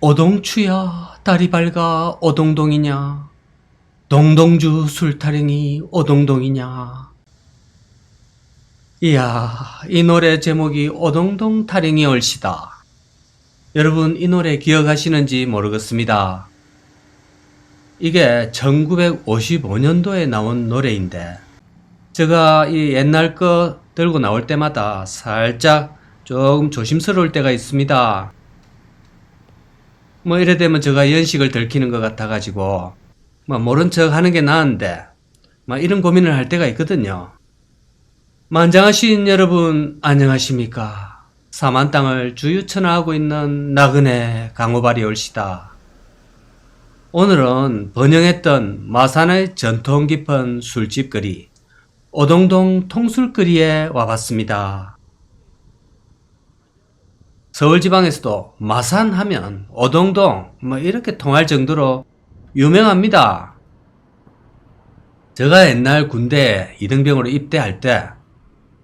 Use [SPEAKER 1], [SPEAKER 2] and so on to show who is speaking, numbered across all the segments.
[SPEAKER 1] 오동추야 다리 밝아 오동동이냐? 동동주 술타령이 오동동이냐? 이야 이 노래 제목이 오동동 타령이 얼씨다. 여러분 이 노래 기억하시는지 모르겠습니다. 이게 1955년도에 나온 노래인데 제가 이 옛날 거 들고 나올 때마다 살짝 조금 조심스러울 때가 있습니다. 뭐 이래 되면 제가 연식을 들키는 것 같아가지고 뭐 모른 척 하는 게 나은데 막 이런 고민을 할 때가 있거든요. 만장하신 여러분 안녕하십니까? 사만 땅을 주유천하고 있는 나그네 강호발이 올시다. 오늘은 번영했던 마산의 전통 깊은 술집거리 오동동 통술거리에 와봤습니다. 서울지방에서도 마산 하면 오동동 뭐 이렇게 통할 정도로 유명합니다. 제가 옛날 군대 이등병으로 입대할 때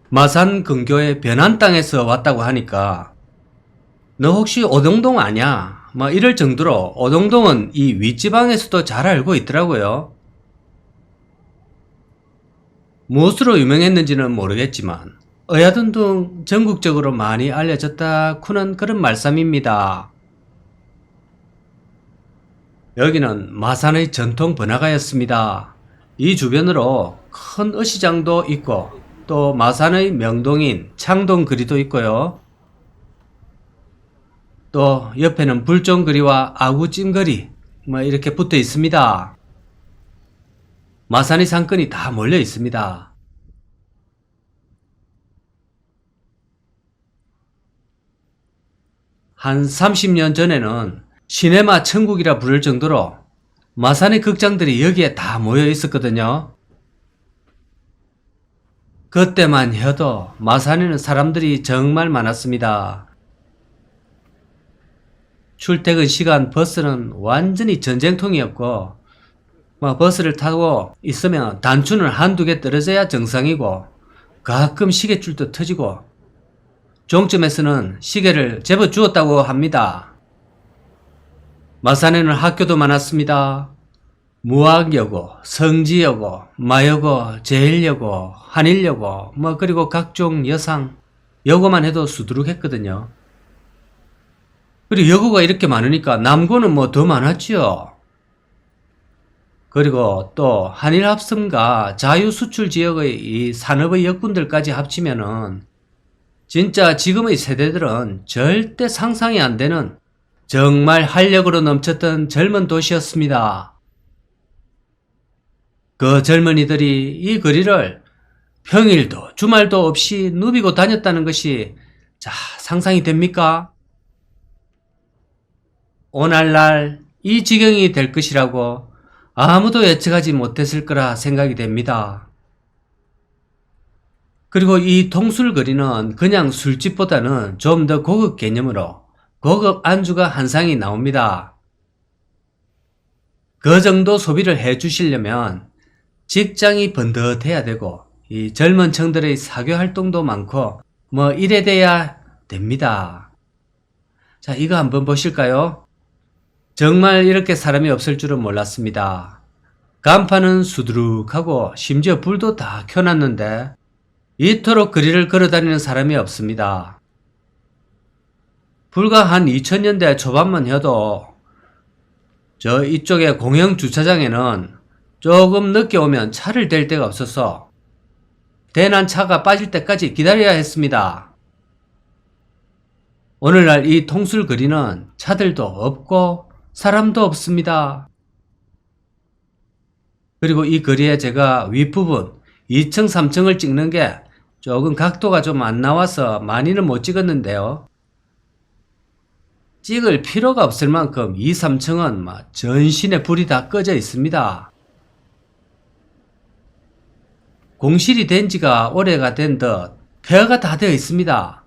[SPEAKER 1] 마산 근교의 변한 땅에서 왔다고 하니까 너 혹시 오동동 아냐? 뭐 이럴 정도로 오동동은 이 윗지방에서도 잘 알고 있더라고요. 무엇으로 유명했는지는 모르겠지만 어야둔둥 전국적으로 많이 알려졌다쿠는 그런 말씀입니다. 여기는 마산의 전통 번화가였습니다. 이 주변으로 큰 어시장도 있고 또 마산의 명동인 창동거리도 있고요. 또 옆에는 불종거리와 아구찜거리 뭐 이렇게 붙어 있습니다. 마산의 상권이 다 몰려 있습니다. 한 30년 전에는 시네마 천국이라 부를 정도로 마산의 극장들이 여기에 다 모여 있었거든요. 그때만 해도 마산에는 사람들이 정말 많았습니다. 출퇴근 시간 버스는 완전히 전쟁통이었고, 뭐 버스를 타고 있으면 단추는 한두 개 떨어져야 정상이고, 가끔 시계줄도 터지고, 종점에서는 시계를 제법 주었다고 합니다. 마산에는 학교도 많았습니다. 무학여고, 성지여고, 마여고, 제일여고, 한일여고, 뭐 그리고 각종 여상, 여고만 해도 수두룩했거든요. 그리고 여고가 이렇게 많으니까 남고는 뭐 더 많았지요. 그리고 또 한일 합성과 자유 수출 지역의 이 산업의 역군들까지 합치면은 진짜 지금의 세대들은 절대 상상이 안 되는 정말 활력으로 넘쳤던 젊은 도시였습니다. 그 젊은이들이 이 거리를 평일도 주말도 없이 누비고 다녔다는 것이 자, 상상이 됩니까? 오늘날 이 지경이 될 것이라고 아무도 예측하지 못했을 거라 생각이 됩니다. 그리고 이 통술거리는 그냥 술집보다는 좀 더 고급 개념으로 고급 안주가 한 상이 나옵니다. 그 정도 소비를 해 주시려면 직장이 번듯해야 되고 이 젊은 층들의 사교 활동도 많고 뭐 이래 돼야 됩니다. 자, 이거 한번 보실까요? 정말 이렇게 사람이 없을 줄은 몰랐습니다. 간판은 수두룩하고 심지어 불도 다 켜놨는데 이토록 거리를 걸어다니는 사람이 없습니다. 불과 한 2000년대 초반만 해도 저 이쪽에 공영 주차장에는 조금 늦게 오면 차를 댈 데가 없어서 대난 차가 빠질 때까지 기다려야 했습니다. 오늘날 이 통술 거리는 차들도 없고 사람도 없습니다. 그리고 이 거리에 제가 윗부분 2층, 3층을 찍는 게 조금 각도가 좀 안 나와서 많이는 못 찍었는데요. 찍을 필요가 없을 만큼 2, 3층은 막 전신에 불이 다 꺼져 있습니다. 공실이 된 지가 오래가 된 듯 폐허가 다 되어 있습니다.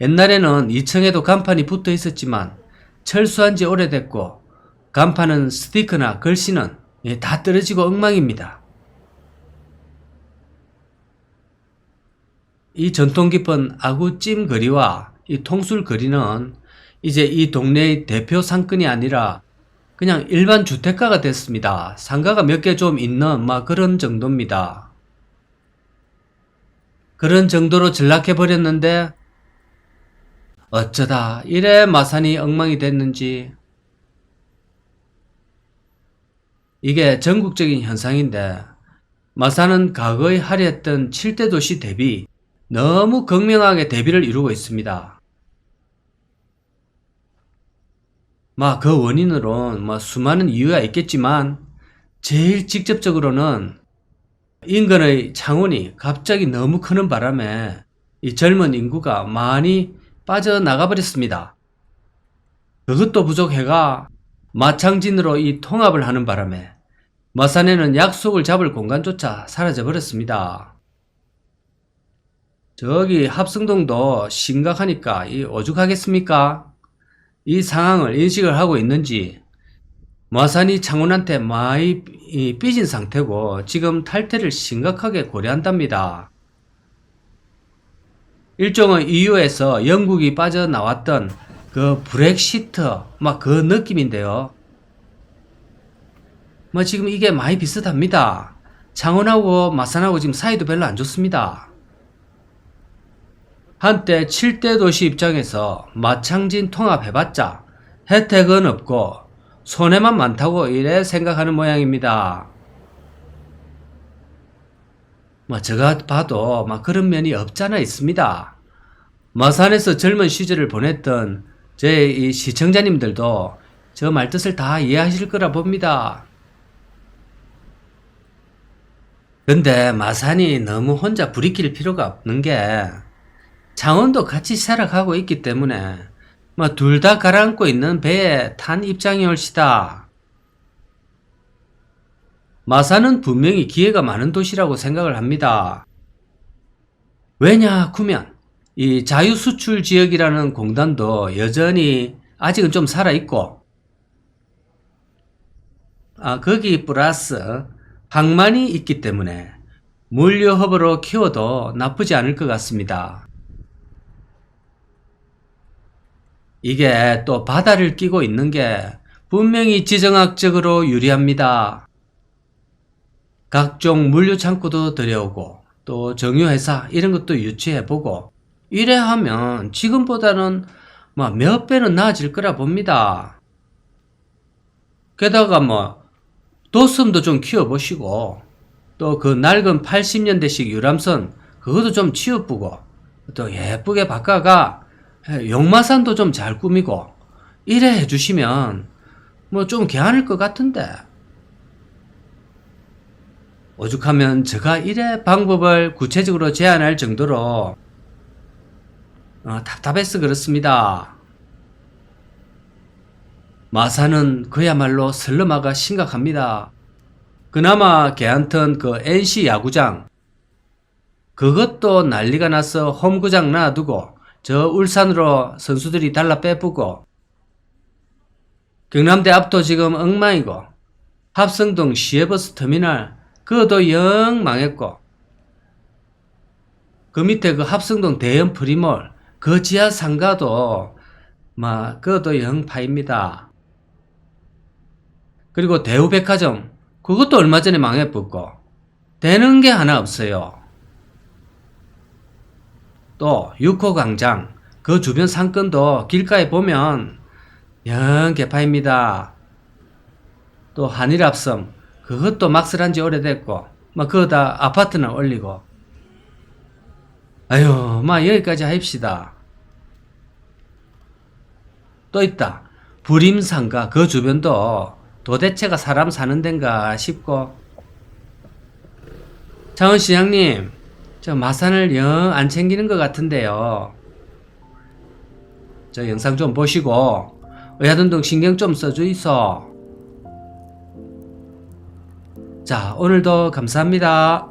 [SPEAKER 1] 옛날에는 2층에도 간판이 붙어 있었지만 철수한 지 오래됐고 간판은 스티커나 글씨는 예, 다 떨어지고 엉망입니다. 이 전통 깊은 아구찜 거리와 이 통술 거리는 이제 이 동네의 대표 상권이 아니라 그냥 일반 주택가가 됐습니다. 상가가 몇 개 좀 있는 막 그런 정도입니다. 그런 정도로 전락해 버렸는데 어쩌다 이래 마산이 엉망이 됐는지 이게 전국적인 현상인데 마산은 과거에 화려했던 7대 도시 대비 너무 극명하게 대비를 이루고 있습니다. 막그 원인으론 뭐 수많은 이유가 있겠지만 제일 직접적으로는 인근의 창원이 갑자기 너무 크는 바람에 이 젊은 인구가 많이 빠져나가 버렸습니다. 그것도 부족해가 마창진으로 이 통합을 하는 바람에 마산에는 약속을 잡을 공간조차 사라져 버렸습니다. 저기 합성동도 심각하니까 이 오죽하겠습니까? 이 상황을 인식을 하고 있는지 마산이 창원한테 많이 이 삐진 상태고 지금 탈퇴를 심각하게 고려한답니다. 일종의 EU에서 영국이 빠져나왔던 그 브렉시트 막 그 느낌인데요. 뭐 지금 이게 많이 비슷합니다. 창원하고 마산하고 지금 사이도 별로 안 좋습니다. 한때 7대 도시 입장에서 마창진 통합해봤자 혜택은 없고 손해만 많다고 이래 생각하는 모양입니다. 뭐 제가 봐도 막 그런 면이 없잖아 있습니다. 마산에서 젊은 시절을 보냈던 제 이 시청자님들도 저 말뜻을 다 이해하실 거라 봅니다. 근데 마산이 너무 혼자 부리킬 필요가 없는 게 창원도 같이 살아가고 있기 때문에 뭐 둘 다 가라앉고 있는 배에 탄 입장이 올시다. 마산은 분명히 기회가 많은 도시라고 생각을 합니다. 왜냐 하면 이 자유수출 지역이라는 공단도 여전히 아직은 좀 살아있고 아, 거기 플러스 항만이 있기 때문에 물류허브로 키워도 나쁘지 않을 것 같습니다. 이게 또 바다를 끼고 있는 게 분명히 지정학적으로 유리합니다. 각종 물류 창고도 들여오고 또 정유회사 이런 것도 유치해보고 이래 하면 지금보다는 뭐 몇 배는 나아질 거라 봅니다. 게다가 뭐 도섬도 좀 키워보시고 또 그 낡은 80년대식 유람선 그것도 좀 치워보고 또 예쁘게 바꿔가 용마산도 좀 잘 꾸미고 이래 해주시면 뭐 좀 괜찮을 것 같은데 오죽하면 제가 이래 방법을 구체적으로 제안할 정도로 어, 답답해서 그렇습니다. 마산은 그야말로 슬럼화가 심각합니다. 그나마 개한턴 그 NC 야구장 그것도 난리가 나서 홈구장 놔두고 저 울산으로 선수들이 달라 빼쁘고 경남대 앞도 지금 엉망이고 합성동 시외버스 터미널 그것도 영 망했고 그 밑에 그 합성동 대형 프리몰 그 지하 상가도 막 그것도 영 파입니다. 그리고 대우백화점 그것도 얼마 전에 망해버렸고 되는 게 하나 없어요. 또 육호광장 그 주변 상권도 길가에 보면 영 개파입니다. 또 한일합성 그것도 막설한 지 오래됐고 막 그거 다 아파트는 올리고 아유 막 여기까지 합시다. 또 있다. 부림상가 그 주변도 도대체가 사람 사는 데인가 싶고 차원 시장님 저 마산을 영 안 챙기는 것 같은데요. 저 영상 좀 보시고 의하동동 신경 좀 써주이소. 자 오늘도 감사합니다.